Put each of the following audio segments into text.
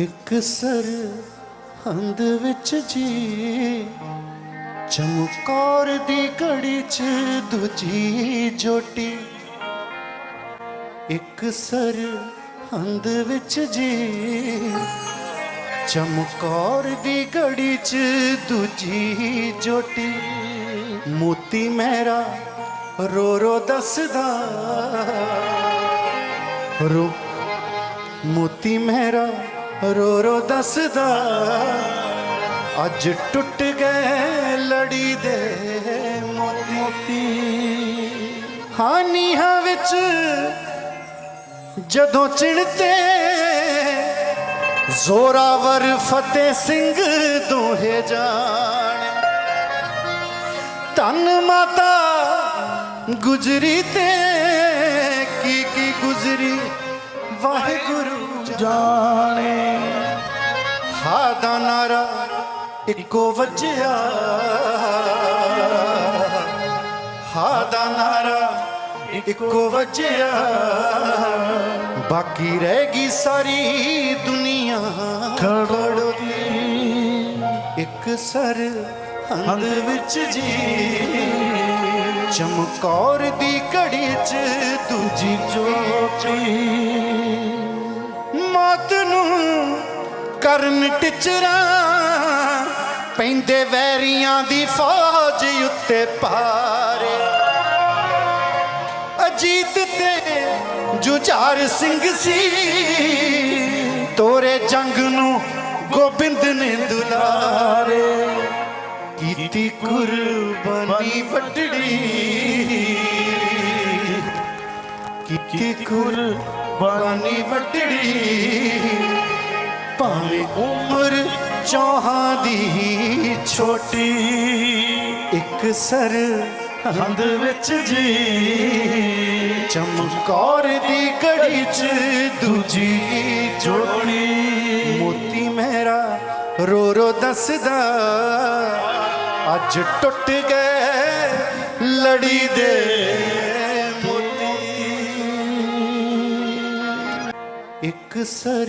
ਇੱਕ ਸਰ ਹੰਦ ਵਿੱਚ ਜੀ, ਚਮਕੌਰ ਦੀ ਘੜੀ ਚ ਦੂਜੀ ਜੋਟੀ। ਇੱਕ ਸਰ ਹੰਦ ਵਿੱਚ ਜੀ, ਚਮਕੌਰ ਦੀ ਘੜੀ ਚ ਦੂਜੀ ਜੋਟੀ। ਮੋਤੀ ਮਹਿਰਾ ਰੋ ਰੋ ਦੱਸਦਾ, ਰੋ। ਮੋਤੀ ਮਹਿਰਾ ਰੋ ਰੋ ਦੱਸਦਾ, ਅੱਜ ਟੁੱਟ ਗਏ ਲੜੀ ਦੇ ਮੋਤੀ। ਹਾਨੀਆਂ ਵਿੱਚ ਜਦੋਂ ਚਿਣਤੇ, ਜ਼ੋਰਾਵਰ ਫਤਿਹ ਸਿੰਘ ਦੋਹੇ ਜਾਣ। ਧੰਨ ਮਾਤਾ ਗੁਜਰੀ ਤੇ, ਕੀ ਕੀ ਗੁਜਰੀ ਵਾਹਿਗੁਰੂ ਜਾਣੇ। ਹਾ ਦਾ ਨਾਰਾ ਇੱਕੋ ਵੱਜਿਆ। ਹਾ ਦਾ ਨਾਰਾ ਇੱਕੋ ਵੱਜਿਆ। ਬਾਕੀ ਰਹਿ ਗਈ ਸਾਰੀ ਦੁਨੀਆ। ਖੜੋਦੀ ਇੱਕ ਸਰ ਹੰਦ ਵਿੱਚ ਜੀ। ਚਮਕੌਰ ਦੀ ਘੜੀ ਚ ਦੂਜੀ ਜੋਤੀ ਮੌਤ ਨੂੰ ਕਰਨ ਟਿਚਰਾ ਪੈਂਦੇ ਵੈਰੀਆਂ ਦੀ ਫੌਜ ਉੱਤੇ ਪਾਰੇ ਅਜੀਤ ਤੇ ਜੁਝਾਰ ਸਿੰਘ ਸੀ, ਤੋਰੇ ਜੰਗ ਨੂੰ ਗੋਬਿੰਦ ਨੇ ਦੁਲਾਰੇ। ਕੀਤੀ ਕੁਰਬਾਨੀ ਵੱਡੜੀ ਕੀਤੀ ਕੁਰਬਾਨੀ ਵੱਡੜੀ ਭਾਵੇਂ ਉਮਰ ਚੌਹਾਂ ਦੀ ਛੋਟੀ, ਇੱਕ ਸਰ ਹੰਦ ਵਿੱਚ ਜੀ, ਚਮਕੌਰ ਦੀ ਘੜੀ ਚ ਦੂਜੀ ਜੋੜੀ। ਮੋਤੀ ਮਹਿਰਾ ਰੋ ਰੋ ਦੱਸਦਾ, ਅੱਜ ਟੁੱਟ ਗਏ ਲੜੀ ਦੇ ਮੋਤੀ। ਇੱਕ ਸਰ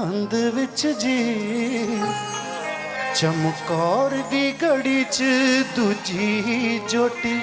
ਅੰਧ ਵਿੱਚ ਜੀ। ਚਮਕੌਰ ਦੀ ਘੜੀ ਚ ਦੂਜੀ ਜੋਟੀ।